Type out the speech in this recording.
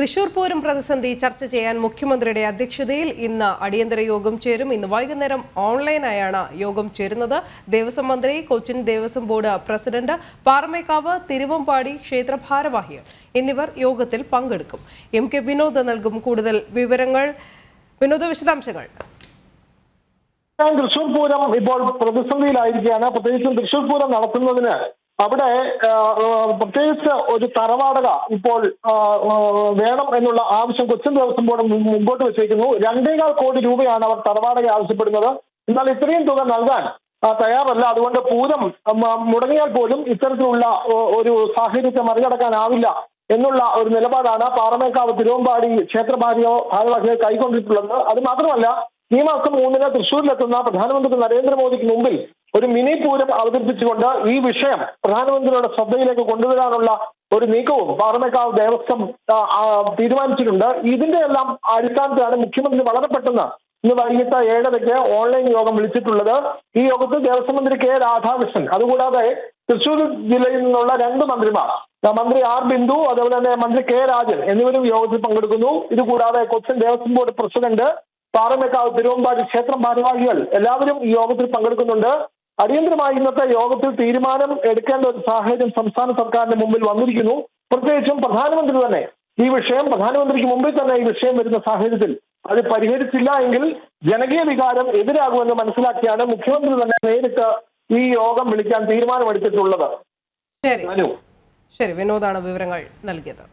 തൃശൂർ പൂരം പ്രതിസന്ധി ചർച്ച ചെയ്യാൻ മുഖ്യമന്ത്രിയുടെ അധ്യക്ഷതയിൽ ഇന്ന് അടിയന്തര യോഗം ചേരും. ഇന്ന് വൈകുന്നേരം ഓൺലൈനായാണ് യോഗം ചേരുന്നത്. ദേവസ്വം മന്ത്രി കൊച്ചിൻ ദേവസ്വം ബോർഡ് പ്രസിഡന്റ് പാറമേക്കാവ് തിരുവമ്പാടി ക്ഷേത്ര ഭാരവാഹികൾ എന്നിവർ യോഗത്തിൽ പങ്കെടുക്കും. എം കെ വിനോദ് നൽകും കൂടുതൽ വിവരങ്ങൾ. വിനോദ വിശദാംശങ്ങൾ. തൃശൂർ പൂരം ഇപ്പോൾ പ്രതിസന്ധിയിലായിരിക്കുകയാണ്. പ്രത്യേകിച്ചും തൃശൂർ പൂരം നടത്തുന്നതിന് അവിടെ പ്രത്യേകിച്ച് ഒരു തറവാടക ഇപ്പോൾ വേണം എന്നുള്ള ആവശ്യം കൊച്ചിൻ ദേവസ്വം ബോർഡ് മുമ്പോട്ട് വെച്ചേക്കുന്നു രണ്ടേകാൽ കോടി രൂപയാണ് അവർ തറവാടക ആവശ്യപ്പെടുന്നത്. എന്നാൽ ഇത്രയും തുക നൽകാൻ തയ്യാറല്ല. അതുകൊണ്ട് പൂരം മുടങ്ങിയാൽ പോലും ഇത്തരത്തിലുള്ള ഒരു സാഹചര്യത്തെ മറികടക്കാനാവില്ല എന്നുള്ള ഒരു നിലപാടാണ് പാറമേക്കാവ് തിരുവമ്പാടി ക്ഷേത്രഭാരിയോ ഭാരവാഹികൾ കൈക്കൊണ്ടിട്ടുള്ളത്. അത് മാത്രമല്ല ഈ മാസം മൂന്നിന് തൃശ്ശൂരിലെത്തുന്ന പ്രധാനമന്ത്രി നരേന്ദ്രമോദിക്ക് മുമ്പിൽ ഒരു മിനി പൂരം അവതരിപ്പിച്ചുകൊണ്ട് ഈ വിഷയം പ്രധാനമന്ത്രിയുടെ ശ്രദ്ധയിലേക്ക് കൊണ്ടുവരാനുള്ള ഒരു നീക്കവും പാറമേക്കാവ് ദേവസ്വം തീരുമാനിച്ചിട്ടുണ്ട്. ഇതിന്റെ എല്ലാം അടിസ്ഥാനത്തിലാണ് മുഖ്യമന്ത്രി വളരെ പെട്ടെന്ന് ഇന്ന് വൈകിട്ട് ഏഴരയ്ക്ക് ഓൺലൈൻ യോഗം വിളിച്ചിട്ടുള്ളത്. ഈ യോഗത്തിൽ ദേവസ്വം മന്ത്രി കെ രാധാകൃഷ്ണൻ അതുകൂടാതെ തൃശൂർ ജില്ലയിൽ നിന്നുള്ള രണ്ട് മന്ത്രിമാർ മന്ത്രി ആർ ബിന്ദു അതുപോലെ തന്നെ മന്ത്രി കെ രാജൻ എന്നിവരും യോഗത്തിൽ പങ്കെടുക്കുന്നു. ഇതുകൂടാതെ കൊച്ചിൻ ദേവസ്വം ബോർഡ് പ്രസിഡന്റ് പാറമേക്കാവ് തിരുവമ്പാടി ക്ഷേത്രം ഭാരവാഹികൾ എല്ലാവരും ഈ യോഗത്തിൽ പങ്കെടുക്കുന്നുണ്ട്. അടിയന്തരമായി ഇന്നത്തെ യോഗത്തിൽ തീരുമാനം എടുക്കേണ്ട ഒരു സാഹചര്യം സംസ്ഥാന സർക്കാരിന്റെ മുമ്പിൽ വന്നിരിക്കുന്നു. പ്രത്യേകിച്ചും പ്രധാനമന്ത്രി തന്നെ ഈ വിഷയം പ്രധാനമന്ത്രിക്ക് മുമ്പിൽ തന്നെ ഈ വിഷയം വരുന്ന സാഹചര്യത്തിൽ അത് പരിഹരിച്ചില്ല എങ്കിൽ ജനകീയ വികാരം എതിരാകുമെന്ന് മനസ്സിലാക്കിയാണ് മുഖ്യമന്ത്രി തന്നെ നേരിട്ട് ഈ യോഗം വിളിക്കാൻ തീരുമാനമെടുത്തിട്ടുള്ളത്. ശരി. ശരി വിനോദാണ് വിവരങ്ങൾ നൽകിയത്.